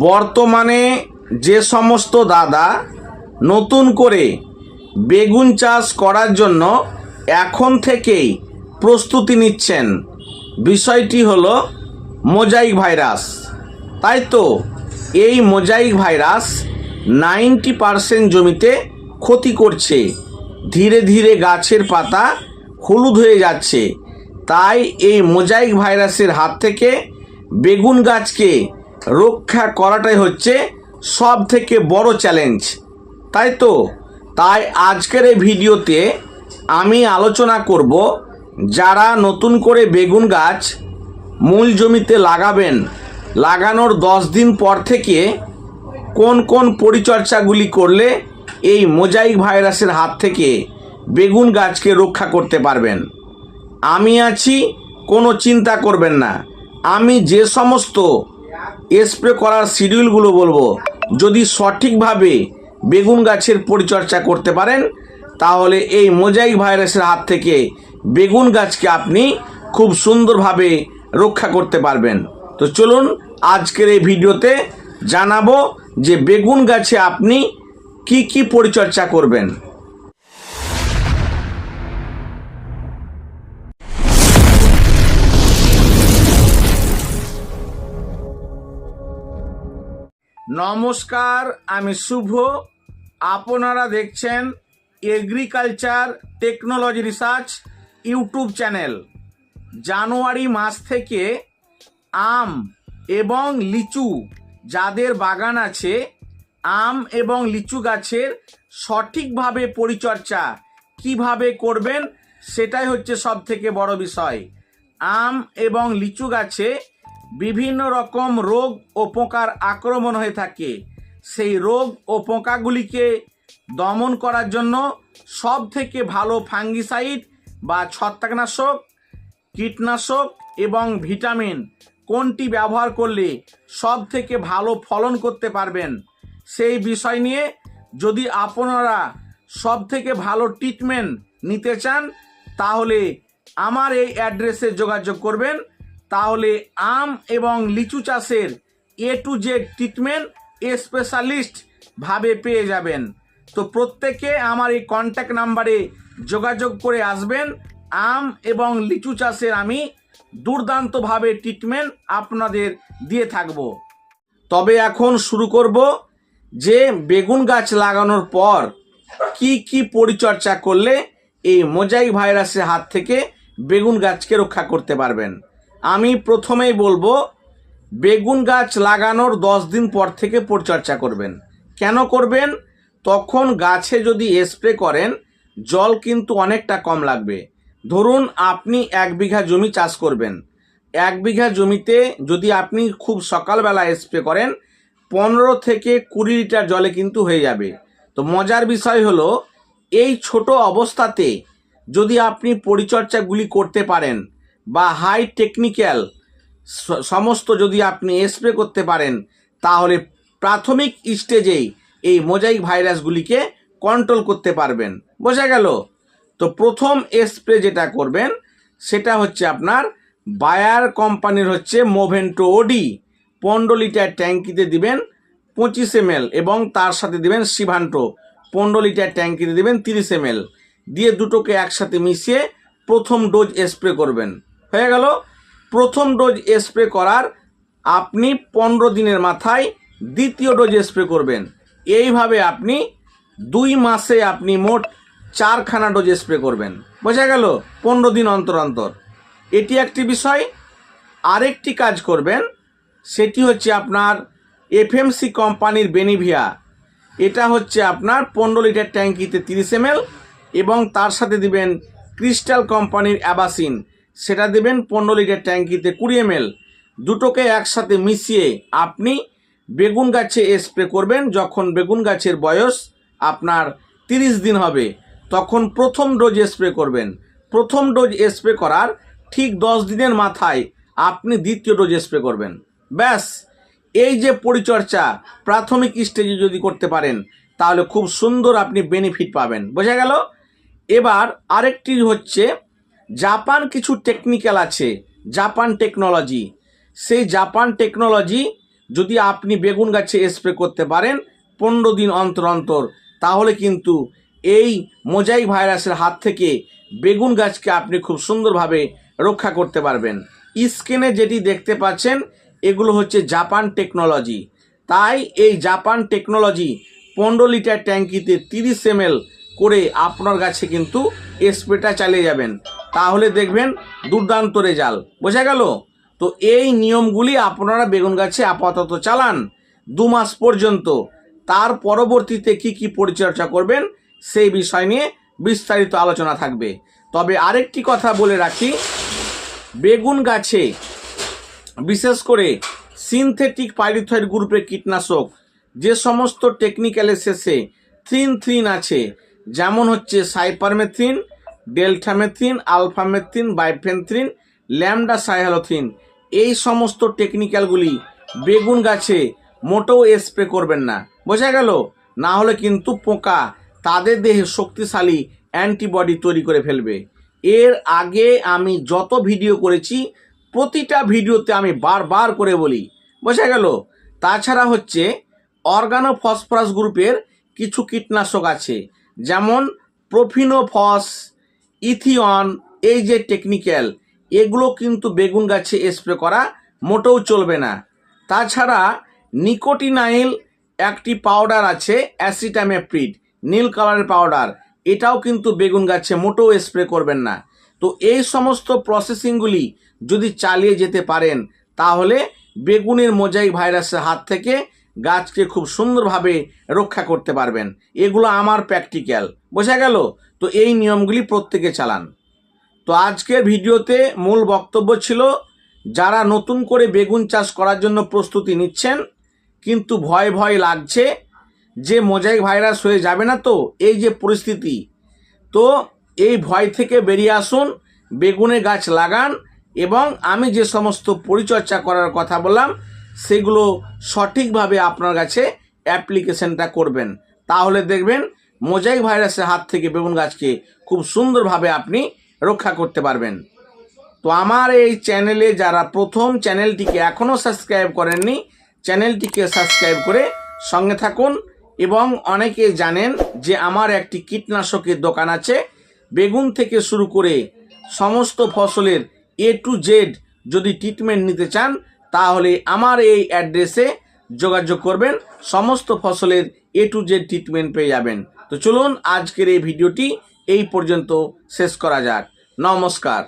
বর্তমানে যে সমস্ত দাদা নতুন করে বেগুন চাষ করার জন্য এখন থেকেই প্রস্তুতি নিচ্ছেন, বিষয়টি হলো মোজাইক ভাইরাস। তাই তো, এই মোজাইক ভাইরাস নাইনটি পারসেন্ট জমিতে ক্ষতি করছে। ধীরে ধীরে গাছের পাতা হলুদ হয়ে যাচ্ছে। তাই এই মোজাইক ভাইরাসের হাত থেকে বেগুন গাছকে রক্ষা করাটাই হচ্ছে সব থেকে বড় চ্যালেঞ্জ তাই তো? তাই আজকের এই ভিডিওতে আমি আলোচনা করব যারা নতুন করে বেগুন গাছ মূল জমিতে লাগাবেন, লাগানোর দশ দিন পর থেকে কোন কোন পরিচর্যাগুলি করলে এই মোজাইক ভাইরাসের হাত থেকে বেগুন গাছকে রক্ষা করতে পারবেন। আমি আছি, কোনো চিন্তা করবেন না। আমি যে সমস্ত স্প্রে করার শিডিউলগুলো বলব। যদি সঠিকভাবে বেগুন গাছের পরিচর্যা করতে পারেন, তাহলে এই মোজাইক ভাইরাসের হাত থেকে বেগুন গাছকে আপনি খুব সুন্দরভাবে রক্ষা করতে পারবেন। তো চলুন আজকের এই ভিডিওতে জানাব যে বেগুন গাছে আপনি কি কি পরিচর্যা করবেন। নমস্কার, আমি শুভ। আপনারা দেখছেন agriculture technology research YouTube channel January মাস থেকে আম এবং লিচু যাদের বাগান আছে, আম এবং লিচু গাছের সঠিকভাবে পরিচর্যা কীভাবে করবেন, সেটাই হচ্ছে সব থেকে বড় বিষয়। আম এবং লিচু গাছে বিভিন্ন রকম রোগ ও পোকার আক্রমণ হয়ে থাকে। সেই রোগ ও পোকাগুলিকে দমন করার জন্য সব থেকে ভালো ফাঙ্গিসাইড বা ছত্রাকনাশক, কীটনাশক এবং ভিটামিন কোনটি ব্যবহার করলে সব থেকে ভালো ফলন করতে পারবেন? সেই বিষয় নিয়ে যদি আপনারা সব থেকে ভালো ট্রিটমেন্ট নিতে চান, তাহলে আমার এই অ্যাড্রেসে যোগাযোগ করবেন। তাহলে আম এবং লিচু চাষের A to Z treatment specialist ভাবে পেয়ে যাবেন। তো প্রত্যেকে আমার এই কন্ট্যাক্ট নাম্বারে যোগাযোগ করে আসবেন। আম এবং লিচু চাষের আমি দুর্দান্তভাবে ট্রিটমেন্ট আপনাদের দিয়ে থাকব। তবে এখন শুরু করব যে বেগুন গাছ লাগানোর পর কি কি পরিচর্যা করলে এই মোজাইক ভাইরাসের হাত থেকে বেগুন গাছকে রক্ষা করতে পারবেন। আমি প্রথমেই বলব, বেগুন গাছ লাগানোর দশ দিন পর থেকে পরিচর্যা করবেন। কেন করবেন? তখন গাছে যদি স্প্রে করেন, জল কিন্তু অনেকটা কম লাগবে। ধরুন, আপনি এক বিঘা জমি চাষ করবেন। এক বিঘা জমিতে যদি আপনি খুব সকালবেলা স্প্রে করেন, পনেরো থেকে কুড়ি লিটার জলে কিন্তু হয়ে যাবে। তো মজার বিষয় হলো, এই ছোট অবস্থাতে যদি আপনি পরিচর্যাগুলি করতে পারেন বা হাই টেকনিক্যাল সমস্ত যদি আপনি স্প্রে করতে পারেন, তাহলে প্রাথমিক স্টেজেই এই মোজাইক ভাইরাসগুলিকে কন্ট্রোল করতে পারবেন। বোঝা গেল? তো প্রথম স্প্রে যেটা করবেন, সেটা হচ্ছে আপনার বায়ার কোম্পানির হচ্ছে মোভেন্টো ওডি পনেরো লিটার ট্যাঙ্কিতে দিবেন পঁচিশ এম এবং তার সাথে দিবেন সিভান্টো পনেরো লিটার ট্যাঙ্কিতে দিবেন তিরিশ এম দিয়ে দুটোকে একসাথে মিশিয়ে প্রথম ডোজ স্প্রে করবেন। হয়ে গেল। প্রথম ডোজ স্প্রে করার আপনি পনেরো দিনের মাথায় দ্বিতীয় ডোজ স্প্রে করবেন। এইভাবে আপনি দুই মাসে আপনি মোট চারখানা ডোজ স্প্রে করবেন। বোঝা গেল? পনেরো দিন অন্তর অন্তর। এটি একটি বিষয়। আরেকটি কাজ করবেন, সেটি হচ্ছে আপনার এফএমসি কোম্পানির বেনিভিয়া। এটা হচ্ছে আপনার পনেরো লিটার ট্যাঙ্কিতে তিরিশ এম এবং তার সাথে দিবেন ক্রিস্টাল কোম্পানির অ্যাবাসিন। সেটা দেবেন পনেরো লিটার ট্যাঙ্কিতে কুড়ি এম দুটোকে একসাথে মিশিয়ে আপনি বেগুন গাছে স্প্রে করবেন। যখন বেগুন গাছের বয়স আপনার তিরিশ দিন হবে, তখন প্রথম ডোজ স্প্রে করবেন। প্রথম ডোজ স্প্রে করার ঠিক দশ দিনের মাথায় আপনি দ্বিতীয় ডোজ স্প্রে করবেন। ব্যাস, এই যে পরিচর্যা প্রাথমিক স্টেজে যদি করতে পারেন, তাহলে খুব সুন্দর আপনি বেনিফিট পাবেন। বোঝা গেল? এবার আরেকটি হচ্ছে জাপান কিছু টেকনিক্যাল আছে, জাপান টেকনোলজি সেই জাপান টেকনোলজি যদি আপনি বেগুন গাছে স্প্রে করতে পারেন পনেরো দিন অন্তর অন্তর, তাহলে কিন্তু এই মোজাইক ভাইরাসের হাত থেকে বেগুন গাছকে আপনি খুব সুন্দরভাবে রক্ষা করতে পারবেন। স্ক্রিনে যেটি দেখতে পাচ্ছেন, এগুলো হচ্ছে জাপান টেকনোলজি তাই এই জাপান টেকনোলজি পনেরো লিটার ট্যাঙ্কিতে তিরিশ এম করে আপনার গাছে কিন্তু স্প্রেটা চালিয়ে যাবেন। তাহলে দেখবেন দুর্দান্ত রেজাল্ট। বোঝা গেল? তো এই নিয়মগুলি আপনারা বেগুন গাছে আপাতত চালান। দু মাস পর্যন্ত। তার পরবর্তীতে কি কি পরিচর্যা করবেন সেই বিষয় নিয়ে বিস্তারিত আলোচনা থাকবে। তবে আরেকটি কথা বলে রাখি, বেগুন গাছে বিশেষ করে সিনথেটিক পাইরিথয়েড গ্রুপের কীটনাশক, যে সমস্ত টেকনিক্যালের শেষে থ্রিন থ্রিন আছে, যেমন হচ্ছে cypermethrin deltamethrin alphamethrin bifenthrin lambda cyhalothrin এই সমস্ত টেকনিক্যালগুলি বেগুন গাছে মোটেও স্প্রে করবেন না। বোঝা গেল? না হলে কিন্তু পোকা তাদের দেহে শক্তিশালী অ্যান্টিবডি তৈরি করে ফেলবে। এর আগে আমি যত ভিডিও করেছি, প্রতিটা ভিডিওতে আমি বারবার করে বলি, বোঝা গেল? তাছাড়া হচ্ছে অর্গানো ফসফরাস গ্রুপের কিছু কীটনাশক আছে, যেমন প্রোফিনোফস ইথিয়ন, এই যে টেকনিক্যাল এগুলো কিন্তু বেগুন গাছে স্প্রে করা মোটেও চলবে না। তাছাড়া নিকোটিনাইল একটি পাউডার আছে অ্যাসিটামেপ্রিড নীল কালারের পাউডার এটাও কিন্তু বেগুন গাছে মোটেও স্প্রে করবেন না। তো এই সমস্ত প্রসেসিংগুলি যদি চালিয়ে যেতে পারেন, তাহলে বেগুনের মোজাইক ভাইরাসের হাত থেকে গাছকে খুব সুন্দরভাবে রক্ষা করতে পারবেন। এগুলো আমার প্র্যাকটিক্যাল বোঝা গেল? তো এই নিয়মগুলি প্রত্যেকে চালান। তো আজকের ভিডিওতে মূল বক্তব্য ছিল, যারা নতুন করে বেগুন চাষ করার জন্য প্রস্তুতি নিচ্ছেন, কিন্তু ভয় ভয় লাগছে যে মোজাইক ভাইরাস হয়ে যাবে না তো, এই যে পরিস্থিতি। তো এই ভয় থেকে বেরিয়ে আসুন, বেগুনে গাছ লাগান, এবং আমি যে সমস্ত পরিচর্যা করার কথা বললাম সেগুলো সঠিকভাবে আপনার কাছে অ্যাপ্লিকেশনটা করবেন। তাহলে দেখবেন মোজাইক ভাইরাসের হাত থেকে বেগুন গাছকে খুব সুন্দরভাবে আপনি রক্ষা করতে পারবেন। তো আমার এই চ্যানেলে যারা প্রথম চ্যানেলটিকে এখনও সাবস্ক্রাইব করেননি, চ্যানেলটিকে সাবস্ক্রাইব করে সঙ্গে থাকুন এবং অনেকে জানেন যে আমার একটি কীটনাশকের দোকান আছে। বেগুন থেকে শুরু করে সমস্ত ফসলের এ টু জেড যদি ট্রিটমেন্ট নিতে চান তাহলে আমার এই অ্যাড্রেসে যোগাযোগ করবেন, সমস্ত ফসলের এ টু জেড ট্রিটমেন্ট পেয়ে যাবেন। তো চলুন আজকের এই ভিডিওটি এই পর্যন্ত শেষ করা যাক। নমস্কার।